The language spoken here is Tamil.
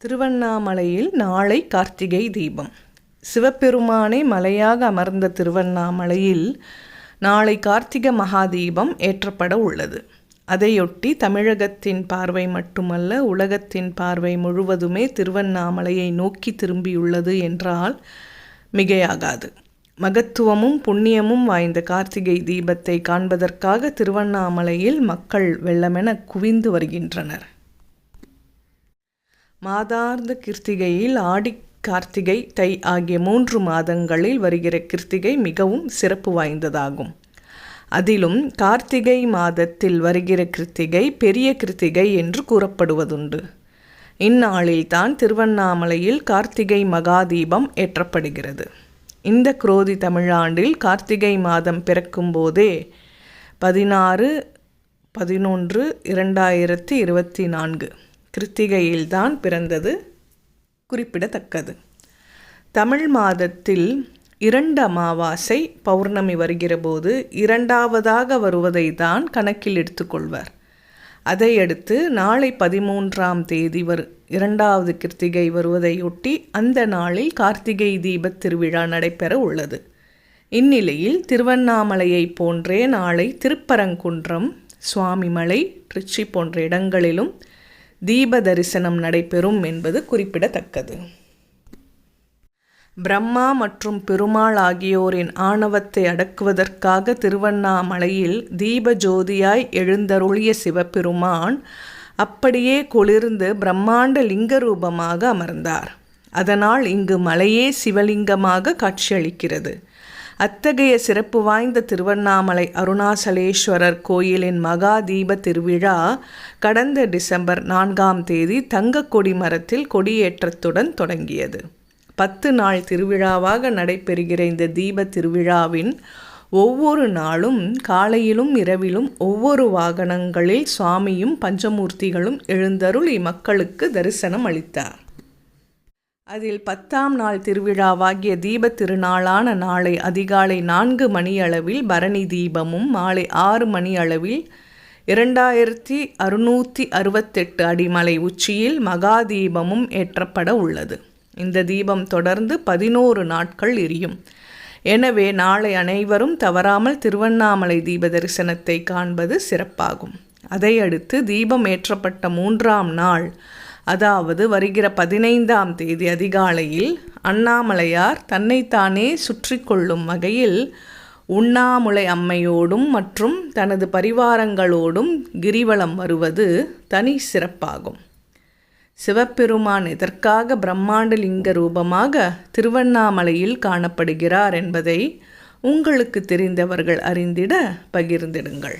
திருவண்ணாமலையில் நாளை கார்த்திகை தீபம். சிவபெருமானை மலையாக அமர்ந்த திருவண்ணாமலையில் நாளை கார்த்திக மகாதீபம் ஏற்றப்பட உள்ளது. அதையொட்டி தமிழகத்தின் பார்வை மட்டுமல்ல உலகத்தின் பார்வை முழுவதுமே திருவண்ணாமலையை நோக்கி திரும்பியுள்ளது என்றால் மிகையாகாது. மகத்துவமும் புண்ணியமும் வாய்ந்த கார்த்திகை தீபத்தை காண்பதற்காக திருவண்ணாமலையில் மக்கள் வெள்ளமென குவிந்து வருகின்றனர். மாதார்ந்த கிருத்திகையில் ஆடி கார்த்திகை தை ஆகிய மூன்று மாதங்களில் வருகிற கிருத்திகை மிகவும் சிறப்பு வாய்ந்ததாகும். அதிலும் கார்த்திகை மாதத்தில் வருகிற கிருத்திகை பெரிய கிருத்திகை என்று கூறப்படுவதுண்டு. இந்நாளில்தான் திருவண்ணாமலையில் கார்த்திகை மகாதீபம் ஏற்றப்படுகிறது. இந்த குரோதி தமிழாண்டில் கார்த்திகை மாதம் பிறக்கும் போதே பதினாறு பதினொன்று இரண்டாயிரத்தி இருபத்தி நான்கு கிருத்திகையில்தான் பிறந்தது குறிப்பிடத்தக்கது. தமிழ் மாதத்தில் இரண்டு அமாவாசை பௌர்ணமி வருகிறபோது இரண்டாவதாக வருவதை தான் கணக்கில் எடுத்துக்கொள்வர் அதையடுத்து நாளை பதிமூன்றாம் தேதி வரு இரண்டாவது கிருத்திகை வருவதையொட்டி அந்த நாளில் கார்த்திகை தீபத் திருவிழா நடைபெற உள்ளது. இந்நிலையில் திருவண்ணாமலையை போன்றே நாளை திருப்பரங்குன்றம் சுவாமிமலை திருச்சி போன்ற இடங்களிலும் தீப தரிசனம் நடைபெறும் என்பது குறிப்பிடத்தக்கது. பிரம்மா மற்றும் பெருமாள் ஆகியோரின் ஆணவத்தை அடக்குவதற்காக திருவண்ணாமலையில் தீப ஜோதியாய் எழுந்தருளிய சிவபெருமான் அப்படியே குளிர்ந்து பிரம்மாண்ட லிங்க ரூபமாக அமர்ந்தார். அதனால் இங்கு மலையே சிவலிங்கமாக காட்சியளிக்கிறது. அத்தகைய சிறப்பு வாய்ந்த திருவண்ணாமலை அருணாசலேஸ்வரர் கோயிலின் மகா தீப திருவிழா கடந்த டிசம்பர் நான்காம் தேதி தங்க கொடி மரத்தில் கொடியேற்றத்துடன் தொடங்கியது. பத்து நாள் திருவிழாவாக நடைபெறுகிற இந்த தீப திருவிழாவின் ஒவ்வொரு நாளும் காலையிலும் இரவிலும் ஒவ்வொரு வாகனங்களில் சுவாமியும் பஞ்சமூர்த்திகளும் எழுந்தருளி மக்களுக்கு தரிசனம் அளித்தார் அதில் பத்தாம் நாள் திருவிழாவாகிய தீபத் திருநாளான நாளை அதிகாலை நான்கு மணியளவில் பரணி தீபமும் மாலை ஆறு மணியளவில் இரண்டாயிரத்தி அறுநூற்றி அறுபத்தெட்டு அடிமலை உச்சியில் மகா தீபமும் ஏற்றப்பட உள்ளது. இந்த தீபம் தொடர்ந்து பதினோரு நாட்கள் எரியும். எனவே நாளை அனைவரும் தவறாமல் திருவண்ணாமலை தீப தரிசனத்தை காண்பது சிறப்பாகும். அதையடுத்து தீபம் ஏற்றப்பட்ட மூன்றாம் நாள் அதாவது வருகிற பதினைந்தாம் தேதி அதிகாலையில் அண்ணாமலையார் தன்னைத்தானே சுற்றி கொள்ளும் வகையில் உண்ணாமுலை அம்மையோடும் மற்றும் தனது பரிவாரங்களோடும் கிரிவலம் வருவது தனி சிறப்பாகும். சிவபெருமான் எதற்காக பிரம்மாண்ட லிங்க ரூபமாக திருவண்ணாமலையில் காணப்படுகிறார் என்பதை உங்களுக்கு தெரிந்தவர்கள் அறிந்திட பகிர்ந்திடுங்கள்.